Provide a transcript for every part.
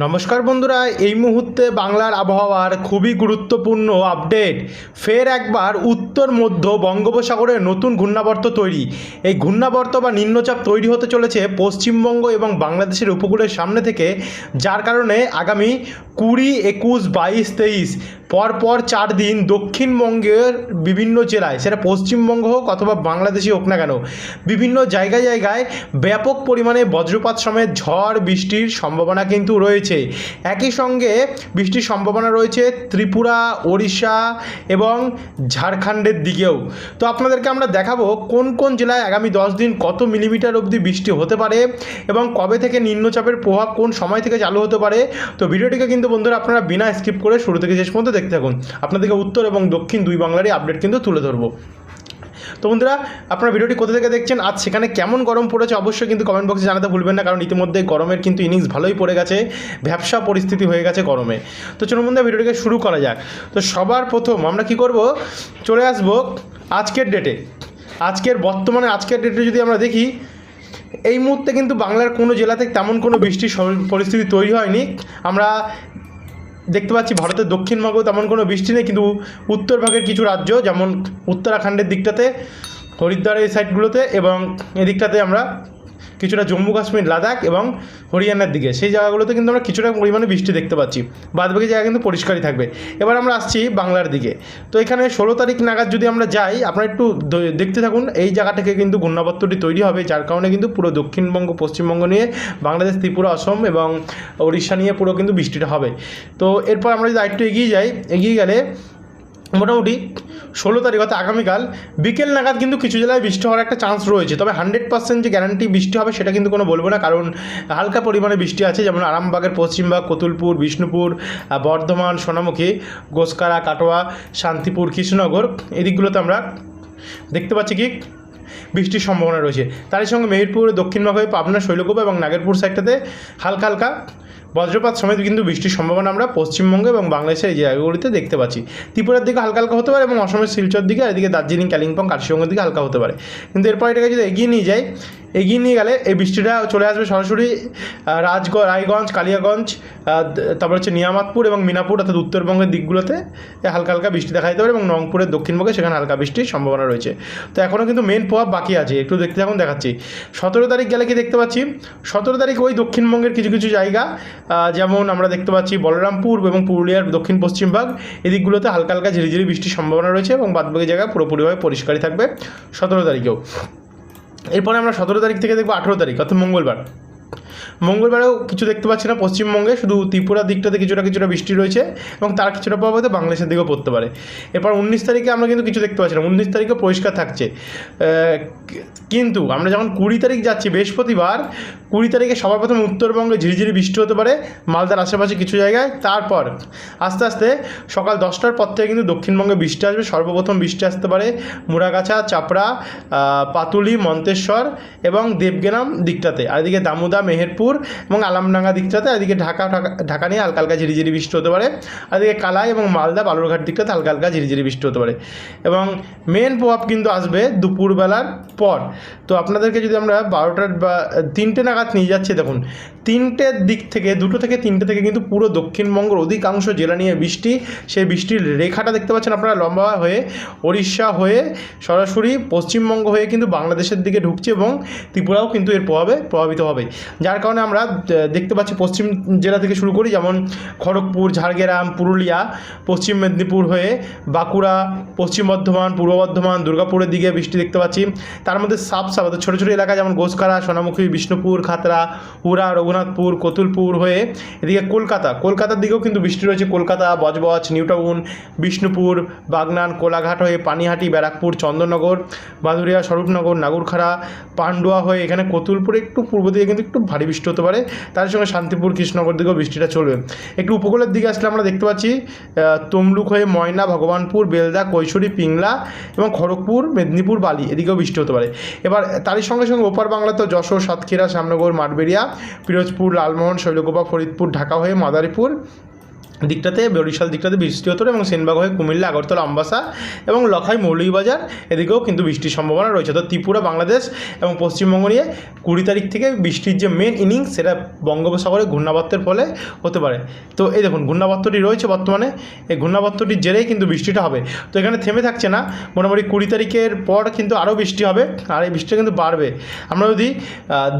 নমস্কার বন্ধুরা, এই মুহূর্তে বাংলার আবহাওয়ার খুবই গুরুত্বপূর্ণ আপডেট। ফের একবার উত্তর, মধ্য বঙ্গোপসাগরে নতুন ঘূর্ণাবর্ত তৈরি। এই ঘূর্ণাবর্ত বা নিম্নচাপ তৈরি হতে চলেছে পশ্চিমবঙ্গ এবং বাংলাদেশের উপকূলের সামনে থেকে, যার কারণে আগামী কুড়ি, একুশ, বাইশ, তেইশ পরপর চার দিন দক্ষিণবঙ্গের বিভিন্ন জেলায়, সেটা পশ্চিমবঙ্গ হোক অথবা বাংলাদেশি হোক না কেন, বিভিন্ন জায়গায় জায়গায় ব্যাপক পরিমাণে বজ্রপাত সমেত ঝড় বৃষ্টির সম্ভাবনা কিন্তু রয়েছে। একই সঙ্গে বৃষ্টির সম্ভাবনা রয়েছে ত্রিপুরা, ওড়িশা এবং ঝাড়খণ্ডের দিকেও। তো আপনাদেরকে আমরা দেখাবো কোন কোন জেলায় আগামী দশ দিন কত মিলিমিটার অবধি বৃষ্টি হতে পারে এবং কবে থেকে নিম্নচাপের প্রভাব কোন সময় থেকে চালু হতে পারে। তো ভিডিওটিকে কিন্তু বন্ধুরা আপনারা বিনা স্কিপ করে শুরু থেকে শেষ পর্যন্ত দেখতে থাকুন আপনাদেরকে উত্তর এবং দক্ষিণ দুই বাংলারই আপডেট কিন্তু তুলে ধরবো। তো বন্ধুরা, আপনারা ভিডিওটি কোথা থেকে দেখছেন, আজ সেখানে কেমন গরম পড়েছে অবশ্যই কিন্তু কমেন্ট বক্সে জানাতে ভুলবেন না, কারণ ইতিমধ্যে গরমের কিন্তু ইনিংস ভালোই পড়ে গেছে, ব্যবসা পরিস্থিতি হয়ে গেছে গরমে। তো চলুন বন্ধুরা, ভিডিওটিকে শুরু করা যাক। তো সবার প্রথম আমরা কি করব, চলে আসব আজকের ডেটে আজকের বর্তমানে আজকের ডেটে যদি আমরা দেখি, এই মুহূর্তে কিন্তু বাংলার কোনো জেলাতে তেমন কোনো বৃষ্টির পরিস্থিতি তৈরি হয়নি। আমরা দেখতে পাচ্ছি ভারতের দক্ষিণবঙ্গেও তেমন কোনো বৃষ্টি নেই, কিন্তু উত্তর ভাগের কিছু রাজ্য, যেমন উত্তরাখণ্ডের দিকটাতে, হরিদ্বারের এই সাইডগুলোতে এবং এদিকটাতে আমরা কিছুটা জম্মু কাশ্মীর, লাদাখ এবং হরিয়ানার দিকে। সেই জায়গাগুলোতে কিন্তু আমরা কিছুটা পরিমাণে বৃষ্টি দেখতে পাচ্ছি। বাদবাকি জায়গা কিন্তু পরিষ্কারই থাকবে। এবার আমরা আসছি বাংলার দিকে। তো এখানে ষোলো তারিখ নাগাদ যদি আমরা যাই, আপনারা একটু দেখতে থাকুন, এই জায়গা থেকে কিন্তু ঘূর্ণাবর্তটি তৈরি হবে, যার কারণে কিন্তু পুরো দক্ষিণবঙ্গ, পশ্চিমবঙ্গ নিয়ে বাংলাদেশ, ত্রিপুরা, অসম এবং উড়িষ্যা নিয়ে পুরো কিন্তু বৃষ্টিটা হবে। তো এরপর আমরা যদি আরেকটু এগিয়ে যাই, এগিয়ে গেলে মোটামুটি ষোলো তারিখ অর্থাৎ আগামীকাল বিকেল নাগাদ কিন্তু কিছু জেলায় বৃষ্টি হওয়ার একটা চান্স রয়েছে। তবে হান্ড্রেড পার্সেন্ট যে গ্যারান্টি বৃষ্টি হবে সেটা কিন্তু কোনো বলব না, কারণ হালকা পরিমাণে বৃষ্টি আছে, যেমন আরামবাগের পশ্চিমবাগ কতুলপুর, বিষ্ণুপুর বর্ধমান, সোনামুখী, গোসকারা, কাটোয়া, শান্তিপুর, কৃষ্ণনগর এই দিকগুলোতে আমরা দেখতে পাচ্ছি কি বৃষ্টির সম্ভাবনা রয়েছে। তারই সঙ্গে মেহেরপুর দক্ষিণবঙ্গ হয়ে পাবনা শৈলকুপা এবং নাগেরপুর সাইডটাতে হালকা হালকা বজ্রপাত সমেত কিন্তু বৃষ্টির সম্ভাবনা আমরা পশ্চিমবঙ্গ এবং বাংলাদেশের এই জায়গাগুলিতে দেখতে পাচ্ছি। ত্রিপুরার দিকে হালকা হালকা হতে পারে এবং অসমের শিলচর দিকে আর এদিকে দার্জিলিং কালিম্পং কার্শিয়ঙ্গের দিকে হালকা হতে পারে। কিন্তু এরপর এটাকে যদি এগিয়ে নিয়ে যাই এগিয়ে নিয়ে গেলে এই বৃষ্টিটা চলে আসবে সরাসরি আহ, রাজগ রায়গঞ্জ কালিয়াগঞ্জ তারপর হচ্ছে নিয়ামাতপুর এবং মিনাপুর অর্থাৎ উত্তরবঙ্গের দিকগুলোতে হালকা হালকা বৃষ্টি দেখা যেতে পারে এবং রংপুরের দক্ষিণবঙ্গে সেখানে হালকা বৃষ্টির সম্ভাবনা রয়েছে। তো এখনও কিন্তু মেন প্রভাব বাকি আছে একটু দেখতে থাকুন দেখাচ্ছি। সতেরো তারিখ গেলে কি দেখতে পাচ্ছি? সতেরো তারিখ ওই দক্ষিণবঙ্গের কিছু কিছু জায়গা যেমন আমরা দেখতে পাচ্ছি বলরামপুর এবং পুরুলিয়ার দক্ষিণ পশ্চিম ভাগ। এদিকগুলোতে হালকা হালকা ঝিরিঝিরি বৃষ্টির সম্ভাবনা রয়েছে এবং বাদবাকি জায়গা পুরোপুরিভাবে পরিষ্কারই থাকবে সতেরো তারিখেও। এরপরে আমরা সতেরো তারিখ থেকে দেখব আঠেরো তারিখ, অর্থাৎ মঙ্গলবার। মঙ্গলবারেও কিছু দেখতে পাচ্ছি না পশ্চিমবঙ্গে, শুধু ত্রিপুরার দিকটাতে কিছুটা কিছুটা বৃষ্টি রয়েছে এবং তার কিছুটা প্রভাব বাংলাদেশের দিকেও পড়তে পারে। এরপর উনিশ তারিখে আমরা কিন্তু কিছু দেখতে পাচ্ছি না, উনিশ তারিখে পরিষ্কার থাকছে। কিন্তু আমরা যখন কুড়ি তারিখ যাচ্ছি, বৃহস্পতিবার কুড়ি তারিখে সবার প্রথমে উত্তরবঙ্গে ঝিরিঝিরি বৃষ্টি হতে পারে, মালদার আশেপাশে কিছু জায়গায়। তারপর আস্তে আস্তে সকাল দশটার পর থেকে কিন্তু দক্ষিণবঙ্গে বৃষ্টি আসবে, সর্বপ্রথম বৃষ্টি আসতে পারে মুরাগাছা চাপড়া পাতুলি, মন্তেশ্বর এবং দেবগ্রাম দিকটাতে। আর এদিকে দামোদা, মেহেরপুর এবং আলামডাঙ্গা দিকটাতে এদিকে ঢাকা, ঢাকা- ঢাকা নিয়ে হালকা হালকা ঝিরিঝিরি বৃষ্টি হতে পারে। আর এদিকে কালাই এবং মালদা, বালুরঘাট দিকটাতে হালকা হালকা ঝিরিঝিরি বৃষ্টি হতে পারে। এবং মেন প্রভাব কিন্তু আসবে দুপুরবেলার পর। তো আপনাদেরকে যদি আমরা বারোটার বা তিনটে নাগাদ নিয়ে যাচ্ছে। দেখুন তিনটের দিক থেকে, দুটো থেকে তিনটে থেকে কিন্তু পুরো দক্ষিণবঙ্গের অধিকাংশ জেলা নিয়ে বৃষ্টি। সেই বৃষ্টির রেখাটা দেখতে পাচ্ছেন আপনারা, লম্বা হয়ে উড়িষ্যা হয়ে সরাসরি পশ্চিমবঙ্গ হয়ে কিন্তু বাংলাদেশের দিকে ঢুকছে এবং ত্রিপুরাও কিন্তু এর প্রভাবে প্রভাবিত হবে। যার কারণে আমরা দেখতে পাচ্ছি পশ্চিম জেলা থেকে শুরু করি, যেমন খড়গপুর, ঝাড়গ্রাম, পুরুলিয়া, পশ্চিম মেদিনীপুর হয়ে বাঁকুড়া, পশ্চিম বর্ধমান, পূর্ব বর্ধমান, দুর্গাপুরের দিকে বৃষ্টি দেখতে পাচ্ছি। তার মধ্যে সাপ সাপ ছোটো ছোটো এলাকা যেমন গোসকারা সোনামুখী, বিষ্ণুপুর খাতড়া হুরা রঘুনাথপুর, কতুলপুর হয়ে এদিকে কলকাতা। কলকাতার দিকেও কিন্তু বৃষ্টি রয়েছে। কলকাতা, বজবজ, নিউটাউন, বিষ্ণুপুর, বাগনান, কোলাঘাট হয়ে পানিহাটি, ব্যারাকপুর, চন্দননগর, বাদুরিয়া, স্বরূপনগর, নাগুরখাড়া, পান্ডুয়া হয়ে এখানে কতুলপুর একটু পূর্ব দিকে কিন্তু একটু ভারী বৃষ্টি হতে পারে। তার সঙ্গে শান্তিপুর, কৃষ্ণনগর দিকেও বৃষ্টিটা চলবে। একটু উপকূলের দিকে আসলে আমরা দেখতে পাচ্ছি তমলুক হয়ে ময়না, ভগবানপুর, বেলদা, কৈশোরী, পিংলা এবং খড়গপুর, মেদিনীপুর, বালি এদিকেও বৃষ্টি হতে পারে। এবার তারই সঙ্গে সঙ্গে ওপার বাংলাতেও যশোর, সাতক্ষীরা, শ্যামনগর, মাঠবেড়িয়া পিরোজপুর লালমোহন শৈলকুপা ফরিদপুর ঢাকা হয়ে মাদারীপুর দিকটাতে, বরিশাল দিকটাতে বৃষ্টি হতো এবং সেনবাগ হয়ে কুমিল্লা, আগরতলা আম্বাসা এবং লখাই মৌলভীবাজার, এদিকেও কিন্তু বৃষ্টির সম্ভাবনা রয়েছে। তো ত্রিপুরা, বাংলাদেশ এবং পশ্চিমবঙ্গ নিয়ে কুড়ি তারিখ থেকে বৃষ্টির যে মেন ইনিংস সেটা বঙ্গোপসাগরে ঘূর্ণাবর্তের ফলে হতে পারে। তো এই দেখুন, ঘূর্ণাবর্তটি রয়েছে বর্তমানে। এই ঘূর্ণাবর্তটির জেরেই কিন্তু বৃষ্টিটা হবে। তো এখানে থেমে থাকছে না। মোটামুটি কুড়ি তারিখের পর কিন্তু আরও বৃষ্টি হবে আর এই বৃষ্টিটা কিন্তু বাড়বে। আমরা যদি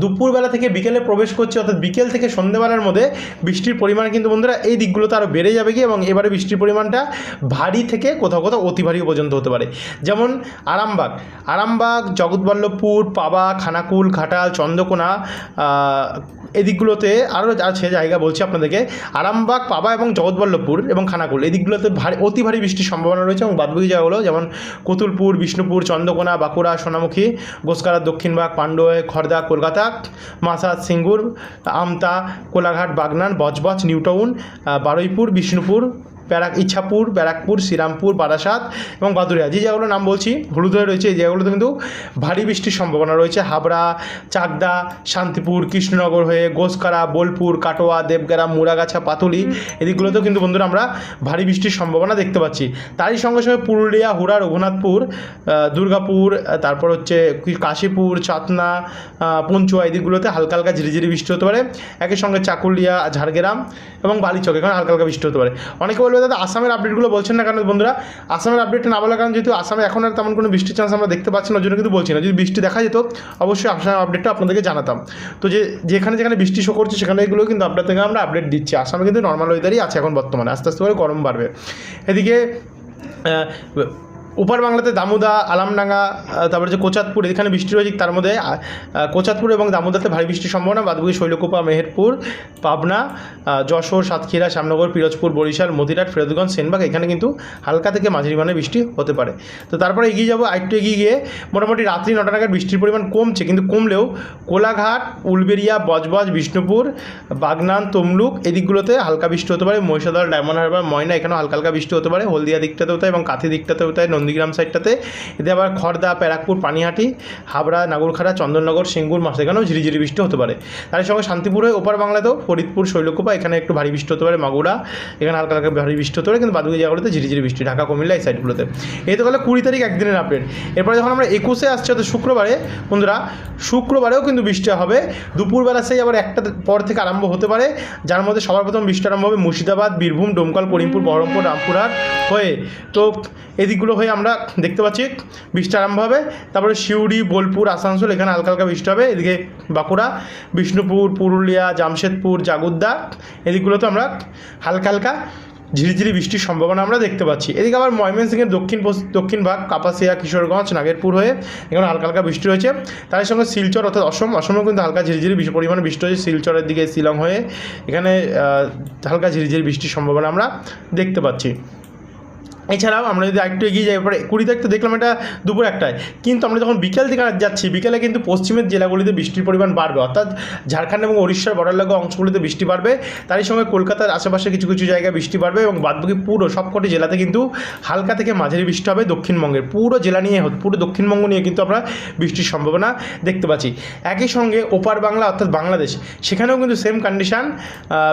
দুপুরবেলা থেকে বিকেলে প্রবেশ করছি, অর্থাৎ বিকেল থেকে সন্ধ্যেবেলার মধ্যে বৃষ্টির পরিমাণ কিন্তু বন্ধুরা এই দিকগুলোতে আরও বেড়ে যাবে কি এবং এবারে বৃষ্টির পরিমাণটা ভারী থেকে কোথাও কোথাও অতি ভারী পর্যন্ত হতে পারে। যেমন আরামবাগ। আরামবাগ জগৎবল্লভপুর পাবা খানাকুল ঘাটাল চন্দ্রকোনা এদিকগুলোতে আরও আছে জায়গা বলছি আপনাদেরকে। আরামবাগ পাবা এবং জগৎবল্লভপুর এবং খানাকুল এই দিকগুলোতে ভারী অতি ভারী বৃষ্টির সম্ভাবনা রয়েছে এবং বাদবাকি জায়গাগুলো যেমন কতুলপুর বিষ্ণুপুর চন্দ্রকোনা বাঁকুড়া সোনামুখী গোসকারা দক্ষিণবাগ পাণ্ডুয়ে খর্দা কলকাতা মাসাদ সিঙ্গুর আমতা কোলাঘাট বাগনান বজবজ নিউটাউন আহ, বারুইপুর বিষ্ণুপুর ব্যারাক, ইচ্ছাপুর, ব্যারাকপুর, শ্রীরামপুর, বারাসাত এবং বাদুরিয়া যে জায়গাগুলোর নাম বলছি, হলুদ হয়ে রয়েছে, এই জায়গাগুলোতে কিন্তু ভারী বৃষ্টির সম্ভাবনা রয়েছে। হাবড়া, চাকদা, শান্তিপুর, কৃষ্ণনগর হয়ে গোসকারা, বোলপুর, কাটোয়া, দেবগ্রাম মুরাগাছা পাতুলি এদিকগুলোতেও কিন্তু বন্ধুরা আমরা ভারী বৃষ্টির সম্ভাবনা দেখতে পাচ্ছি। তারই সঙ্গে সঙ্গে পুরুলিয়া, হুড়া, রঘুনাথপুর দুর্গাপুর, তারপর হচ্ছে কাশীপুর, চাতনা পঞ্চুয়া এদিকগুলোতে হালকা হালকা ঝিরিঝিরি বৃষ্টি হতে পারে। একই সঙ্গে চাকুলিয়া, ঝাড়গ্রাম এবং বালিচক এখানে হালকা হালকা বৃষ্টি হতে পারে। অনেকে বলবে দাদা, আসামের আপডেটগুলো বলছেন না কেন বন্ধুরা? আসামের আপডেট না বলার কারণ যেহেতু আসামে এখন আর তেমন কোনো বৃষ্টির চান্স আমরা দেখতে পাচ্ছি না ওই জন্য কিন্তু বলছি না। যদি বৃষ্টি দেখা যেত, অবশ্যই আসামের আপডেটটা আপনাদেরকে জানাতাম। তো যে, যেখানে যেখানে বৃষ্টি শো করছে, সেখানে এগুলো কিন্তু আপনাদেরকে আমরা আপডেট দিচ্ছি। আসামে কিন্তু নর্মাল ওয়েদারই আছে এখন বর্তমানে। আস্তে আস্তে করে গরম বাড়বে। এদিকে উপার বাংলাতে দামোদা, আলামডাঙ্গা তারপরে যে কোচাতপুর এখানে বৃষ্টি রয়েছে, তার মধ্যে কোচাতপুর এবং দামোদাতে ভারী বৃষ্টির সম্ভাবনা, বাদবাকি শৈলকুপা, মেহেরপুর, পাবনা যশোর, সাতক্ষীরা, শ্যামনগর, পিরোজপুর, বরিশাল, মতিরাট ফেরদগঞ্জ সেনবাগ, এখানে কিন্তু হালকা থেকে মাঝারি মানের বৃষ্টি হতে পারে। তো তারপরে এগিয়ে যাব, আরেকটু এগিয়ে গিয়ে মোটামুটি রাত্রি নটা নাগাদ বৃষ্টির পরিমাণ কমছে, কিন্তু কমলেও কোলাঘাট, উলবেরিয়া, বজবজ, বিষ্ণুপুর, বাগনান, তমলুক এই দিকগুলোতে হালকা বৃষ্টি হতে পারে, মহিষাদল, ডায়মন্ড হারবার, ময়না, এখানেও হালকা হালকা বৃষ্টি হতে পারে, হলদিয়া দিকটাতেও তাই এবং কাথি দিকটাতেও তাই নন্দীগ্রাম সাইডটাতে। এতে আবার খড়দা প্যারাকপুর পানিহাটি, হাবড়া, নাগরখাড়া, চন্দননগর, সিঙ্গুর মাস এখানেও ঝিরিঝিরি বৃষ্টি হতে পারে। তার সঙ্গে শান্তিপুরে ওপার বাংলাতেও ফরিদপুর, শৈলকুপা, এখানে একটু ভারী বৃষ্টি হতে পারে, মাগুরা, এখানে হালকা হালকা ভারী বৃষ্টি হতে পারে, কিন্তু বাদুকি জায়গাগুলোতে ঝিরিঝিরি বৃষ্টি, ঢাকা, কুমিল্লা এই সাইডগুলোতে। এই তো গেলে কুড়ি তারিখ একদিনের আপডেট এরপরে যখন আমরা একুশে আসছি, অর্থাৎ শুক্রবারে, বন্ধুরা, শুক্রবারেও কিন্তু বৃষ্টি হবে। দুপুরবেলা সেই আবার একটা পর থেকে আরম্ভ হতে পারে, যার মধ্যে সবার প্রথম বৃষ্টি আরম্ভ হবে মুর্শিদাবাদ, বীরভূম, ডোমকল, করিমপুর, বহরমপুর, রামপুরহাট হয়ে। তো এদিকগুলো হয়ে আমরা দেখতে পাচ্ছি। বৃষ্টি আরম্ভ হবে। তারপরে সিউড়ি, বোলপুর, আসানসোল, এখানে হালকা হালকা বৃষ্টি হবে। এদিকে বাঁকুড়া, বিষ্ণুপুর, পুরুলিয়া, জামশেদপুর, জাগুদ্দা, এদিকগুলোতে আমরা হালকা হালকা ঝিরিঝিরি বৃষ্টির সম্ভাবনা আমরা দেখতে পাচ্ছি। এদিকে আবার ময়মনসিংহের দক্ষিণ দক্ষিণ ভাগ, কাপাসিয়া, কিশোরগঞ্জ, নাগেরপুর হয়ে এখানে হালকা হালকা বৃষ্টি রয়েছে। তার সঙ্গে শিলচর অর্থাৎ অসম, অসমেও কিন্তু হালকা ঝিরিঝিরি পরিমাণে বৃষ্টি হয়েছে। শিলচরের দিকে শিলং হয়ে এখানে হালকা ঝিরিঝিরি বৃষ্টির সম্ভাবনা আমরা দেখতে পাচ্ছি। এছাড়াও আমরা যদি একটু এগিয়ে যাই, এরপরে কুড়ি তারিখ তো দেখলাম এটা দুপুর একটায়। কিন্তু আমরা যখন বিকেল থেকে যাচ্ছি, বিকেলে কিন্তু পশ্চিমের জেলাগুলিতে বৃষ্টির পরিমাণ বাড়বে। অর্থাৎ ঝাড়খণ্ড এবং উড়িষ্যার বর্ডার লাগা অংশগুলিতে বৃষ্টি বাড়বে। তারই সঙ্গে কলকাতার আশেপাশে কিছু কিছু জায়গায় বৃষ্টি বাড়বে এবং বাদবাকি পুরো সবকটি জেলাতে কিন্তু হালকা থেকে মাঝারি বৃষ্টি হবে দক্ষিণবঙ্গের। পুরো জেলা নিয়ে পুরো দক্ষিণবঙ্গ নিয়ে কিন্তু আমরা বৃষ্টির সম্ভাবনা দেখতে পাচ্ছি। একই সঙ্গে ওপার বাংলা অর্থাৎ বাংলাদেশ, সেখানেও কিন্তু সেম কন্ডিশান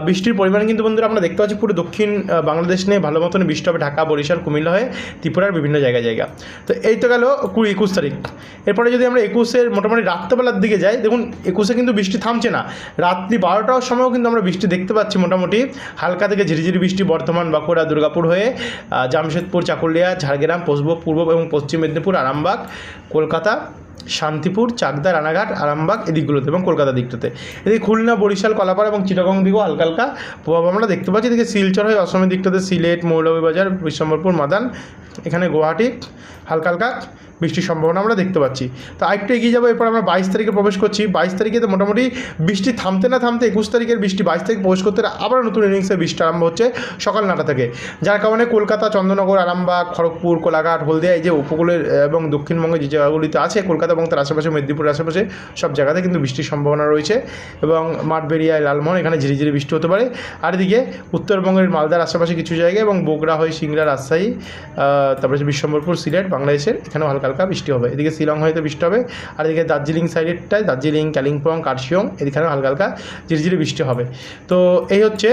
বৃষ্টির পরিমাণ কিন্তু বন্ধুরা আমরা দেখতে পাচ্ছি পুরো দক্ষিণ বাংলাদেশ নিয়ে ভালো মতন বৃষ্টি হবে ঢাকা, বরিশাল কুমিল্লা হয়ে ত্রিপুরার বিভিন্ন জায়গা জায়গা। তো এই তো গেল কুড়ি, একুশ তারিখ। এরপরে যদি আমরা একুশের মোটামুটি রাত্রেবেলার দিকে যাই, দেখুন একুশে কিন্তু বৃষ্টি থামছে না। রাত্রি বারোটার সময়ও কিন্তু আমরা বৃষ্টি দেখতে পাচ্ছি মোটামুটি। হালকা থেকে ঝিরিঝিরি বৃষ্টি বর্ধমান, বাঁকুড়া, দুর্গাপুর হয়ে জামশেদপুর, চাকুলিয়া, ঝাড়গ্রাম, পূর্ব পূর্ব এবং পশ্চিম মেদিনীপুর, আরামবাগ, কলকাতা শান্তিপুর, চাকদা, রানাঘাট, আরামবাগ এদিকগুলোতে এবং কলকাতা দিকটাতে। এদিকে খুলনা, বরিশাল, কলাপাড়া এবং চিটাগং দিকও হালকা হালকা প্রভাব। আমরা দেখতে পাচ্ছি এদিকে শিলচর হয় অসমের দিকটাতে সিলেট, মৌলভীবাজার, বিশ্বম্বরপুর, মাদান এখানে গুয়াহাটি, হালকা হালকা বৃষ্টির সম্ভাবনা আমরা দেখতে পাচ্ছি। তো আরেকটু এগিয়ে যাব, এরপর আমরা বাইশ তারিখে প্রবেশ করছি। বাইশ তারিখে তো মোটামুটি বৃষ্টি থামতে না থামতে একুশ তারিখের বৃষ্টি, বাইশ তারিখ প্রবেশ করতে আবার নতুন ইনিংসে বৃষ্টি আরম্ভ হচ্ছে সকাল নটা থেকে। যার কারণে কলকাতা, চন্দ্রনগর, আরামবাগ, খড়গপুর, কোলাঘাট, হলদিয়া, এই যে উপকূলের এবং দক্ষিণবঙ্গের যে জায়গাগুলিতে আছে, কলকাতা এবং তার আশেপাশে, মেদিনীপুরের আশেপাশে সব জায়গাতে কিন্তু বৃষ্টির সম্ভাবনা রয়েছে। এবং মাঠবেরিয়ায় লালমোহন, এখানে ঝিরিঝিরি বৃষ্টি হতে পারে। আর এদিকে উত্তরবঙ্গের মালদার আশেপাশে কিছু জায়গায় এবং বগুড়া হয়ে, সিংড়া, রাজশাহী তারপরে বিশ্বম্বরপুর সিলেট বাংলাদেশের, এখানেও হালকা হালকা বৃষ্টি হবে। এদিকে শিলং হয়তো বৃষ্টি হবে, আর এদিকে দার্জিলিং সাইডেরটায় দার্জিলিং, কালিম্পং, কার্শিয়ং, এদিকেও হালকা হালকা ঝিরিঝিরি বৃষ্টি হবে। তো এই হচ্ছে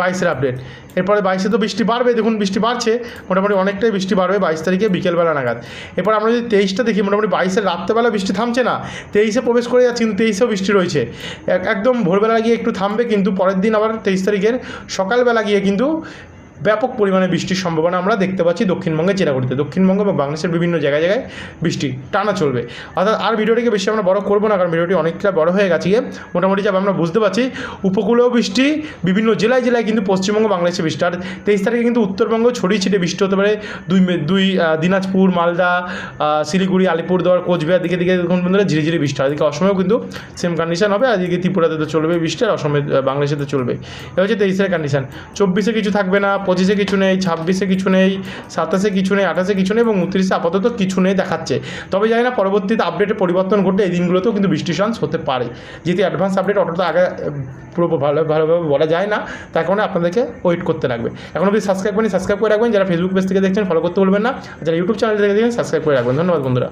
বাইশের আপডেট। এরপরে বাইশে তো বৃষ্টি বাড়বে, দেখুন বৃষ্টি বাড়ছে, মোটামুটি অনেকটাই বৃষ্টি বাড়বে বাইশ তারিখে বিকেলবেলা নাগাদ। এরপর আমরা যদি তেইশটা দেখি, মোটামুটি বাইশের রাত্রেবেলা বৃষ্টি থামছে না, তেইশে প্রবেশ করে যাচ্ছে, কিন্তু তেইশেও বৃষ্টি রয়েছে। একদম ভোরবেলা গিয়ে একটু থামবে, কিন্তু পরের দিন আবার তেইশ তারিখের সকালবেলা গিয়ে কিন্তু ব্যাপক পরিমাণে বৃষ্টির সম্ভাবনা আমরা দেখতে পাচ্ছি দক্ষিণবঙ্গে চেরাগুড়িতে। দক্ষিণবঙ্গ এবং বাংলাদেশের বিভিন্ন জায়গায় জায়গায় বৃষ্টি টানা চলবে। অর্থাৎ আর ভিডিওটিকে বেশি আমরা বড় করব না, কারণ ভিডিওটি অনেকটা বড় হয়ে গেছে। মোটামুটি যা আমরা বুঝতে পারছি, উপকূলেও বৃষ্টি, বিভিন্ন জেলায় জেলায় কিন্তু পশ্চিমবঙ্গ, বাংলাদেশে বৃষ্টি। আর তেইশ তারিখে কিন্তু উত্তরবঙ্গ ছড়িয়ে ছিটে বৃষ্টি হতে পারে। দুই দুই দিনাজপুর, মালদা শিলিগুড়ি, আলিপুরদুয়ার, কোচবিহার দিকে দিকে দেখুন বন্ধুরা ঝিরি বৃষ্টি। হয় এদিকে অসমেও কিন্তু সেম কন্ডিশন হবে। এদিকে ত্রিপুরাতে তো চলবে বৃষ্টি, আর অসমে বাংলাদেশে তো চলবে। এটা হচ্ছে তেইশের কন্ডিশন চব্বিশে কিছু থাকবে না পঁচিশে কিছু নেই, ছাব্বিশে কিছু নেই, সাতাশে কিছু নেই, আঠাশে কিছু নেই এবং উনত্রিশে আপাতত কিছু নেই দেখাচ্ছে। তবে জানি না পরবর্তীতে আপডেটে পরিবর্তন ঘটে এই দিনগুলোতেও কিন্তু বৃষ্টি চান্স হতে পারে। যেহেতু অ্যাডভান্স আপডেট অতটা আগে, পুরো ভালো, ভালোভাবে বলা যায় না, তার কারণে আপনাদেরকে ওয়েট করতে লাগবে। এখন অবধি সাবস্ক্রাইব করেন সাবস্ক্রাইব করে রাখবেন। যারা ফেসবুক পেজ থেকে দেখছেন ফলো করতে বলবেন না। যারা ইউটিউব চ্যানেল থেকে দেখছেন সাবস্ক্রাইব করে রাখবেন। ধন্যবাদ বন্ধুরা।